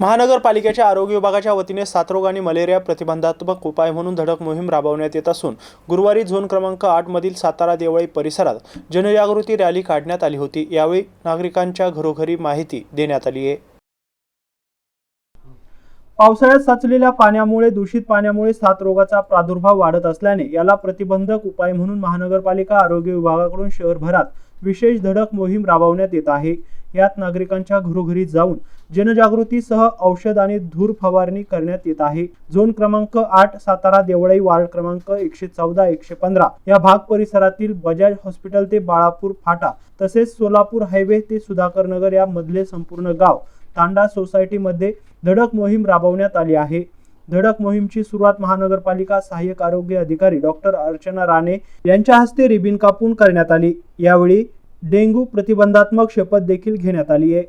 महानगरपालिकेच्या आरोग्य विभागाच्या वतीने साथरोग आणि मलेरिया प्रतिबंधात्मक उपाय म्हणून धडक मोहीम राबवण्यात येत असून गुरुवारी झोन क्रमांक आठमधील सातारा देवळी परिसरात जनजागृती रॅली काढण्यात आली होती. यावेळी नागरिकांच्या घरोघरी माहिती देण्यात आली आहे. पावसाळ्यात साचलेल्या पाण्यामुळे दूषित पाण्यामुळे साथ रोगाचा प्रादुर्भाव वाढत असल्याने याला प्रतिबंधक उपाय म्हणून महानगरपालिका आरोग्य विभागाकडून शहरभरात विशेष धडक मोहीम राबवण्यात येत आहे. यात नागरिकांच्या घरोघरी जाऊन जनजागृतीसह औषध आणि धूर फवारणी करण्यात येत आहे. झोन क्रमांक आठ सातारा देवळाई वार्ड क्रमांक एकशे चौदा एकशे पंधरा. या भाग परिसरातील बजाज हॉस्पिटल ते बाळापूर फाटा तसेच सोलापूर हायवे ते सुधाकर नगर या मधले संपूर्ण गाव तांडा सोसायटीमध्ये धडक मोहीम राबवण्यात आली आहे. धडक मोहीमची सुरुवात महानगरपालिका सहाय्यक आरोग्य अधिकारी डॉक्टर अर्चना राणे यांच्या हस्ते रिबिन कापून करण्यात आली. यावेळी डेंग्यू प्रतिबंधात्मक शपथ देखील घेण्यात आली आहे.